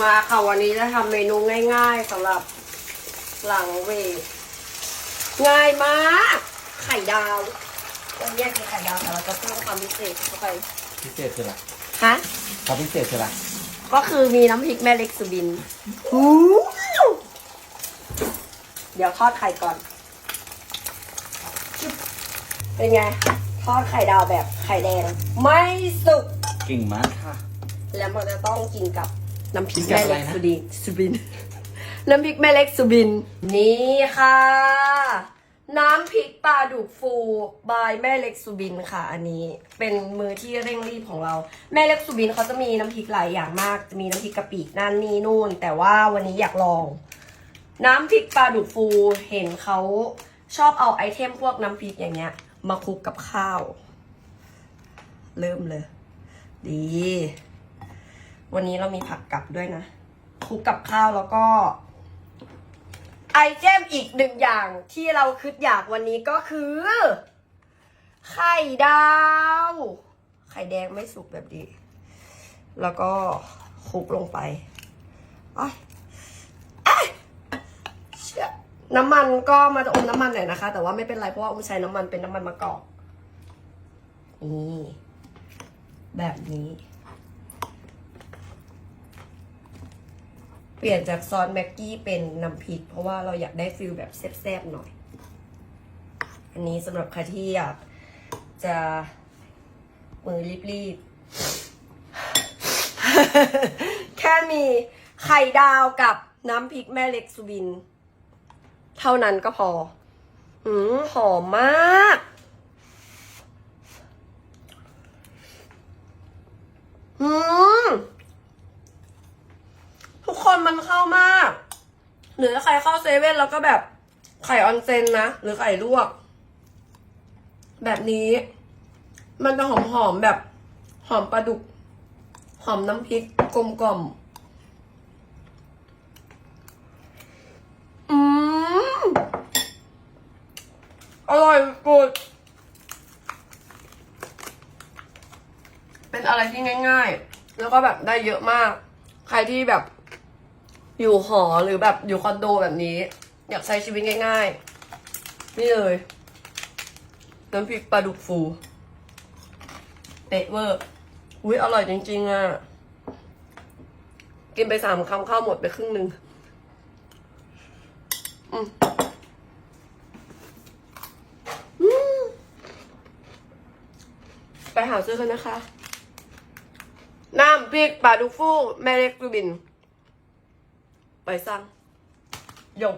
มาค่ะวันนี้จะทำเมนูง่าย ๆสำหรับหลังเวทง่ายมากไข่ดาววันนี้คือไข่ดาวแต่เราจะเพิ่มความพิเศษเข้าไปพิเศษคืออะไรฮะความพิเศษคืออะไรก็คือมีน้ำพริกแม่เล็กสุบินหูเดี๋ยวทอดไข่ก่อน เป็นไง ทอดไข่ดาวแบบไข่แดง ไม่สุก เก่งมากค่ะ แล้วมันจะต้องกินกับ น้ำพริกกินกับแม่เล็กอะไรนะสุดิสุบิน น้ำพริกแม่เล็กสุบิน นี่ค่ะ น้ำพริกปลาดุกฟูบายแม่เล็กสุบินค่ะ อันนี้เป็นมือที่เร่งรีบของเรา แม่เล็กสุบินเขาจะมีน้ำพริกหลายอย่างมากจะมีน้ำพริกกะปินั่นนี่นู่น แต่ว่าวันนี้อยากลอง น้ำพริกปลาดุกฟูเห็นเขาชอบเอาไอเทมพวกน้ำพริกอย่างเงี้ย มาคลุกกับข้าว เริ่มเลย ดี วันนี้เรามีผักกลับด้วยนะคลุกกับข้าวแล้วก็ ไอเทมอีกหนึ่งอย่างที่เราคิดอยากวันนี้ก็คือ ไข่ดาว ไข่แดงไม่สุกแบบดี แล้วก็คลุกลงไปอ้ายน้ำมันก็มาจะอมน้ำมันหน่อยนะคะ แต่ว่าไม่เป็นไรเพราะว่าอมใช้น้ำมันเป็นน้ำมันมะกอกนี่แบบนี้ เปลี่ยนจากซอสแม็กกี้เป็นน้ำพริก เพราะว่าเราอยากได้ฟิลแบบแซ่บๆหน่อย อันนี้สำหรับใครที่อยากจะมือรีบๆ แค่มีไข่ดาวกับน้ำพริกแม่เล็กสุบิน เท่านั้นก็พอ อืมหอมมาก อืม ทุกคน มันเข้ามาก หรือถ้าใครเข้าเซเว่นแล้วก็แบบไข่ออนเซนนะ หรือไข่ลวก แบบนี้ มันจะหอมหอมๆแบบ หอมปลาดุก หอมน้ำพริกกลมกล่อมอืมอร่อยกุดเป็นอะไรที่ง่าย ๆ แล้วก็แบบได้เยอะมาก ใครที่แบบ อยู่หอหรือแบบอยู่คอนโดแบบนี้ อยากใช้ชีวิตง่าย ๆ นี่เลยน้ำพริกปลาดุกฟูเป๊ะเวอร์อุ้ยอร่อยจริง ๆอะ กินไปสามคำข้าวหมดไปครึ่งหนึ่งอืมไปหาซื้อกันนะคะ น้ำพริกปลาดุกฟูแม่เล็กตูบิน ไปสั่งหยก